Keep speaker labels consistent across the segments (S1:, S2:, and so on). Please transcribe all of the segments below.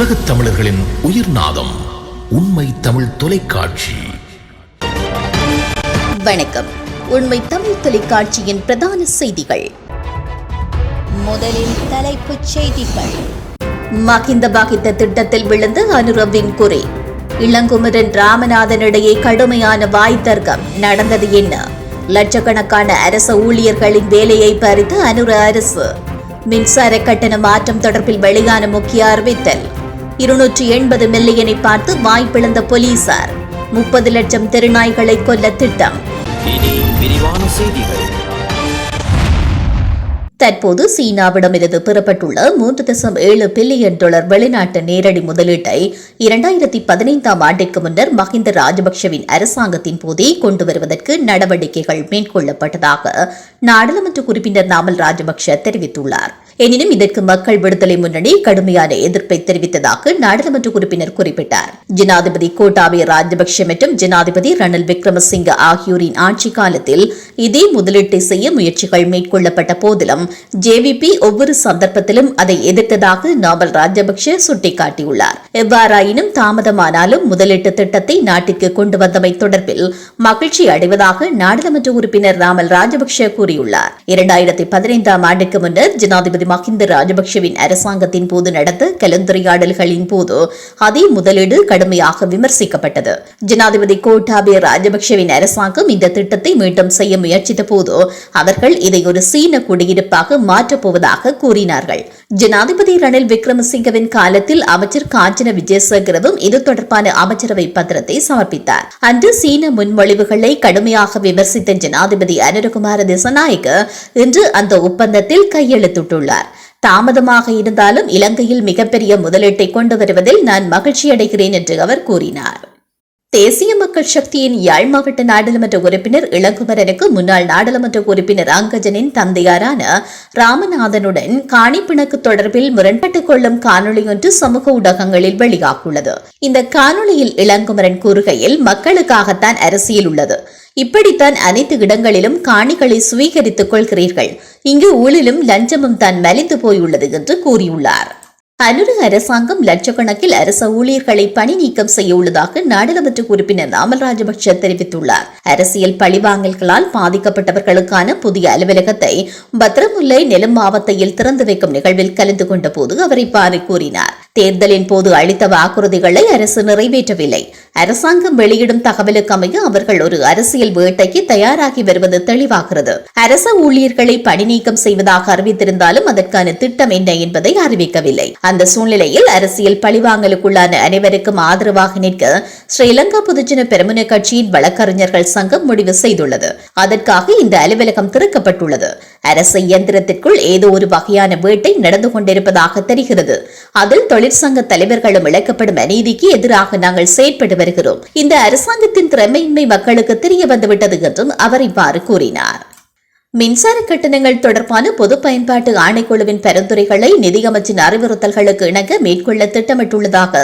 S1: உலகத் தமிழர்களின் உயிர் நாதம் உண்மை தமிழ் தொலைக்காட்சி.
S2: வணக்கம். உண்மை தமிழ் தொலைக்காட்சியின் பிரதான செய்திகள். முதலில் தலைப்புச் செய்திகள். மகிந்த பாகித்த திட்டத்தில் விழுந்த அனுரவின் குறை. இளங்குமரன் ராமநாதன் இடையே கடுமையான வாய் தர்க்கம். நடந்தது என்ன? லட்சக்கணக்கான அரச ஊழியர்களின் வேலையை பறித்து அனுர அரசு. மின்சார கட்டண மாற்றம் தொடர்பில் வெளியான முக்கிய அறிவித்தல். இருநூற்றி எண்பது மில்லியனை பார்த்து வாய்ப்பிழந்த போலீசார். முப்பது லட்சம் தெருநாய்களை கொல்ல திட்டம்.
S3: இனி விரிவான செய்திகள்.
S2: தற்போது சீனாவிடமிருந்து பெறப்பட்டுள்ள மூன்று தசம் ஏழு பில்லியன் டாலர் வெளிநாட்டு நேரடி முதலீட்டை இரண்டாயிரத்தி பதினைந்தாம் ஆண்டிற்கு முன்னர் மஹிந்த ராஜபக்ஷவின் அரசாங்கத்தின் போதே கொண்டு வருவதற்கு நடவடிக்கைகள் மேற்கொள்ளப்பட்டதாக நாடாளுமன்ற உறுப்பினர் நாமல் ராஜபக்ஷ தெரிவித்துள்ளார். எனினும் இதற்கு மக்கள் விடுதலை முன்னணி கடுமையான எதிர்ப்பை தெரிவித்ததாக நாடாளுமன்ற உறுப்பினர் குறிப்பிட்டார். ஜனாதிபதி கோட்டாபய ராஜபக்ஷ மற்றும் ஜனாதிபதி ரணில் விக்ரமசிங்க ஆகியோரின் ஆட்சி காலத்தில் இதே முதலீட்டை செய்ய முயற்சிகள் மேற்கொள்ளப்பட்ட போதிலும் ஜேவிபி ஒவ்வொரு சந்தர்ப்பத்திலும் அதை எதிர்த்ததாக நாமல் ராஜபக்ஷ சுட்டிக்காட்டியுள்ளார். எவ்வாறாயினும் தாமதமானாலும் முதலீட்டு திட்டத்தை நாட்டிற்கு கொண்டு வந்தமை தொடர்பில் மகிழ்ச்சி அடைவதாக நாடாளுமன்ற உறுப்பினர் ராமல் ராஜபக்ஷ கூறியுள்ளார். இரண்டாயிரத்தி பதினைந்தாம் ஆண்டுக்கு முன்னர் ஜனாதிபதி மஹிந்த ராஜபக்ஷவின் அரசாங்கத்தின் போது நடந்த கலந்துரையாடல்களின் போது அதே முதலீடு கடுமையாக விமர்சிக்கப்பட்டது. ஜனாதிபதி கோட்டாபய ராஜபக்ஷவின் அரசாங்கம் இந்த திட்டத்தை மீண்டும் செய்ய முயற்சித்த போது அவர்கள் இதை ஒரு சீன குடியிருப்பாக அமைச்சராக மாற்றப்போவதாக கூறினார்கள். ஜனாதிபதி ரணில் விக்ரமசிங்கவின் காலத்தில் அமைச்சர் காஞ்சன விஜயசேகரவும் இது தொடர்பான அமைச்சரவை பத்திரத்தை சமர்ப்பித்தார். அன்று சீன முன்மொழிவுகளை கடுமையாக விமர்சித்த ஜனாதிபதி அனுரகுமார திசநாயக்க இன்று அந்த ஒப்பந்தத்தில் கையெழுத்திட்டுள்ளார். தாமதமாக இருந்தாலும் இலங்கையில் மிகப்பெரிய முதலீட்டை கொண்டு வருவதில் நான் மகிழ்ச்சியடைகிறேன் என்று அவர் கூறினார். தேசிய மக்கள் சக்தியின் யாழ் மாவட்ட நாடாளுமன்ற உறுப்பினர் இளங்குமரனுக்கு முன்னாள் நாடாளுமன்ற உறுப்பினர் அங்கஜனின் தந்தையாரான ராமநாதனுடன் காணி பிணக்கு தொடர்பில் முரண்பட்டுக் கொள்ளும் காணொளி ஒன்று சமூக ஊடகங்களில் வெளியாகியுள்ளது. இந்த காணொளியில் இளங்குமரன் கூறுகையில் மக்களுக்காகத்தான் அரசியல் உள்ளது. இப்படித்தான் அனைத்து இடங்களிலும் காணிகளை சுவீகரித்துக் கொள்கிறீர்கள். இங்கு ஊழலும் லஞ்சமும் தான் மலிந்து போயுள்ளது என்று கூறியுள்ளார். அனுரு அரசாங்கம் லட்சக்கணக்கில் அரச ஊழியர்களை பணி நீக்கம் செய்ய உள்ளதாக நாடாளுமன்ற உறுப்பினர் நாமல் ராஜபக்ஷ தெரிவித்துள்ளார். அரசியல் பழிவாங்கல்களால் பாதிக்கப்பட்டவர்களுக்கான புதிய அலுவலகத்தை பத்திரமுல்லை நெலும் மாவட்டத்தில் திறந்து வைக்கும் நிகழ்வில் கலந்து கொண்ட போது அவர் இவ்வாறு கூறினார். தேர்தலின் போது அளித்த வாக்குறுதிகளை அரசு நிறைவேற்றவில்லை. அரசாங்கம் வெளியிடும் தகவலுக்கு அமைய அவர்கள் ஒரு அரசியல் வேட்டைக்கு தயாராகி வருவது தெளிவாகிறது. அரச ஊழியர்களை பணி நீக்கம் செய்வதாக அறிவித்திருந்தாலும் அதற்கான திட்டம் என்ன என்பதை அறிவிக்கவில்லை. அந்த சூழ்நிலையில் அரசியல் பழிவாங்கலுக்குள்ளான அனைவருக்கும் ஆதரவாக நிற்க ஸ்ரீலங்கா பொதுஜன பெருமுன கட்சியின் வழக்கறிஞர்கள் சங்கம் முடிவு செய்துள்ளது. அதற்காக இந்த அலுவலகம் திறக்கப்பட்டுள்ளது. அரசு இயந்திரத்திற்குள் ஏதோ ஒரு வகையான வேட்டை நடந்து கொண்டிருப்பதாக தெரிகிறது. அதில் தொழிற்சங்க தலைவர்களும் இழக்கப்படும் அநீதிக்கு எதிராக நாங்கள் செயற்பட்டு வருகிறோம். இந்த அரசாங்கத்தின் திறமையின்மை மக்களுக்கு தெரிய வந்துவிட்டது என்றும் அவர் இவ்வாறு கூறினார். மின்சார கட்டணங்கள் தொடர்பான பொது பயன்பாட்டு ஆணைக்குழுவின் பரிந்துரைகளை நிதியமைச்சின் அறிவுறுத்தல்களுக்கு இணங்க மேற்கொள்ள திட்டமிட்டுள்ளதாக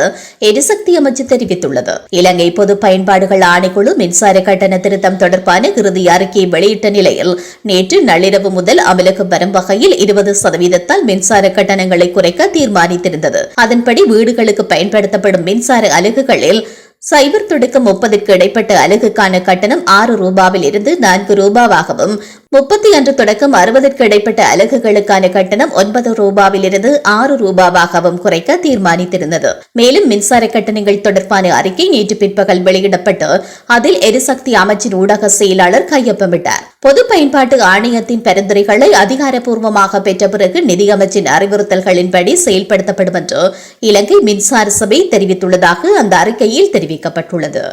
S2: எரிசக்தி அமைச்சு தெரிவித்துள்ளது. இலங்கை பொது பயன்பாடுகள் ஆணைக்குழு மின்சார கட்டண திருத்தம் தொடர்பான இறுதி அறிக்கையை வெளியிட்ட நிலையில் நேற்று நள்ளிரவு முதல் அமலுக்கு வரும் வகையில் இருபது சதவீதத்தால் மின்சார கட்டணங்களை குறைக்க தீர்மானித்திருந்தது. அதன்படி வீடுகளுக்கு பயன்படுத்தப்படும் மின்சார அலகுகளில் சைபர் தொடக்கம் முப்பதுக்கு இடைப்பட்ட அலகுக்கான கட்டணம் ஆறு ரூபாவில் இருந்து நான்கு ரூபாவாகவும் முப்பத்தி அன்று தொடக்கம் அறுபதற்கு இடைப்பட்ட அலகுகளுக்கான கட்டணம் ஒன்பது ரூபாவிலிருந்து ஆறு ரூபாவாகவும் குறைக்க தீர்மானித்திருந்தது. மேலும் மின்சார கட்டணங்கள் தொடர்பான அறிக்கை நேற்று பிற்பகல் வெளியிடப்பட்டு அதில் எரிசக்தி அமைச்சின் ஊடக செயலாளர் கையொப்பமிட்டார் பொது பயன்பாட்டு ஆணையத்தின் பரிந்துரைகளை அதிகாரப்பூர்வமாக பெற்ற பிறகு நிதியமைச்சின் அறிவுறுத்தல்களின்படி செயல்படுத்தப்படும் என்று இலங்கை மின்சார சபை தெரிவித்துள்ளதாக அந்த அறிக்கையில் தெரிவிக்கப்பட்டுள்ளது.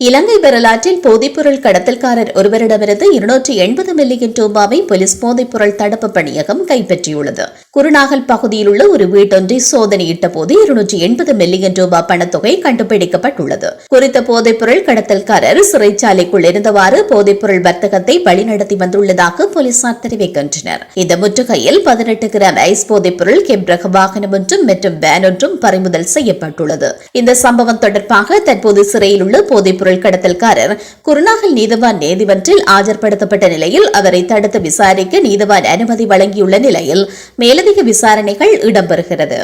S2: இலங்கை வரலாற்றில் போதைப்பொருள் கடத்தல்காரர் ஒருவரிடமிருந்து இருநூற்றி எண்பது மில்லியன் ரூபாவை போலீஸ் போதைப்பொருள் தடுப்பு பணியகம் கைப்பற்றியுள்ளது. குருநாகல் பகுதியில் உள்ள ஒரு வீட்டொன்றை சோதனையிட்ட போது இருநூற்றி எண்பது மில்லியன் ரூபாய் பணத்தொகை கண்டுபிடிக்கப்பட்டுள்ளது. குறித்த போதைப்பொருள் கடத்தல்காரர் சிறைச்சாலைக்குள் இருந்தவாறு போதைப்பொருள் வர்த்தகத்தை வழிநடத்தி வந்துள்ளதாக போலீசார் தெரிவிக்கின்றனர். இந்த முற்றுகையில் பதினெட்டு கிராம் ஐஸ் போதைப்பொருள் கெம்ரக வாகனம் ஒன்றும் மற்றும் வேன் ஒன்றும் பறிமுதல் செய்யப்பட்டுள்ளது. இந்த சம்பவம் தொடர்பாக தற்போது சிறையில் உள்ள போதைப்பொருள் கடத்தல்காரர் குருநாகல் நீதவான் நீதிமன்றில் ஆஜர்படுத்தப்பட்ட நிலையில் அவரை தடுத்து விசாரிக்க நீதவான் அனுமதி வழங்கியுள்ள நிலையில் மேலும் மேலதிக விசாரணைகள் இடம்பெறுகிறது.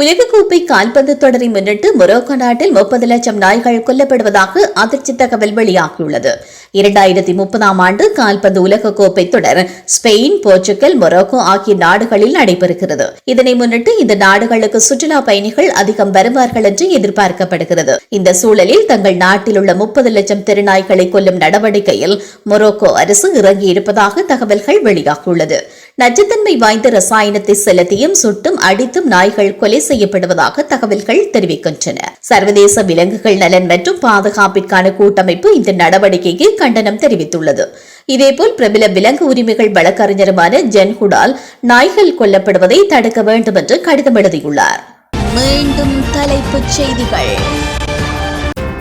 S2: உலகக்கோப்பை கால்பந்து தொடரை முன்னிட்டு மொரோக்கோ நாட்டில் முப்பது லட்சம் நாய்கள் கொல்லப்படுவதாக அதிர்ச்சி தகவல் வெளியாகியுள்ளது. இரண்டாயிரத்தி முப்பதாம் ஆண்டு கால்பந்து உலகக்கோப்பை தொடர் ஸ்பெயின் போர்ச்சுகல் மொரோக்கோ ஆகிய நாடுகளில் நடைபெறுகிறது. இதனை முன்னிட்டு இந்த நாடுகளுக்கு சுற்றுலா பயணிகள் அதிகம் வருவார்கள் என்று எதிர்பார்க்கப்படுகிறது. இந்த சூழலில் தங்கள் நாட்டில் உள்ள முப்பது லட்சம் திருநாய்களை கொல்லும் நடவடிக்கையில் மொரோக்கோ அரசு இறங்கியிருப்பதாக தகவல்கள் வெளியாகியுள்ளது. நச்சுத்தன்மை வாய்ந்த ரசாயனத்தை செலுத்தியும் சுட்டும் அடித்தும் நாய்கள் கொலை செய்யப்படுவதாக தகவல்கள் தெரிவிக்கின்றன. சர்வதேச விலங்குகள் நலன் மற்றும் பாதுகாப்பிற்கான கூட்டமைப்பு இந்த நடவடிக்கைக்கு கண்டனம் தெரிவித்துள்ளது. இதேபோல் பிரபல விலங்கு உரிமைகள் வழக்கறிஞருமான ஜென் ஹுடால் நாய்கள் கொல்லப்படுவதை தடுக்க வேண்டும் என்று கடிதம் எழுதியுள்ளார். மீண்டும் தலைப்புச் செய்திகள்.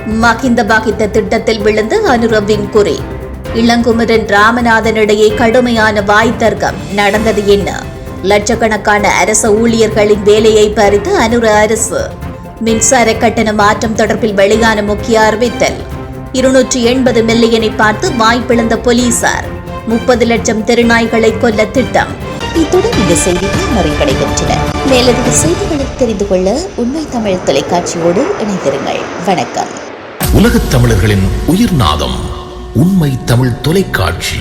S2: மகிந்த பகித்த திட்டத்தில் விழுந்து அனுரவின் குறி. இளங்குமரன் ராமநாதன் இடையே கடுமையான வாய்த்தர்க்கம் நடந்தது என்ன? லட்சக்கணக்கான அரச ஊழியர்களின் வேலையை பறித்து அனுர அரசு. மின்சார கட்டண மாற்றம் தொடர்பில் வெளியான முக்கிய அறிவித்தல். இருநூற்றி எண்பது மில்லியனை பார்த்து வாய்ப்பிழந்த போலீசார். முப்பது லட்சம் திருநாய்களை கொல்ல திட்டம். இத்துடன் இந்த செய்திகள் நிறைவடைகின்றன. மேலதிக செய்திகளை தெரிந்து கொள்ள உண்மை தமிழ் தொலைக்காட்சியோடு இணைந்திருங்கள். வணக்கம்.
S1: உலகத் தமிழர்களின் உயிர்நாதம் உண்மை தமிழ் தொலைக்காட்சி.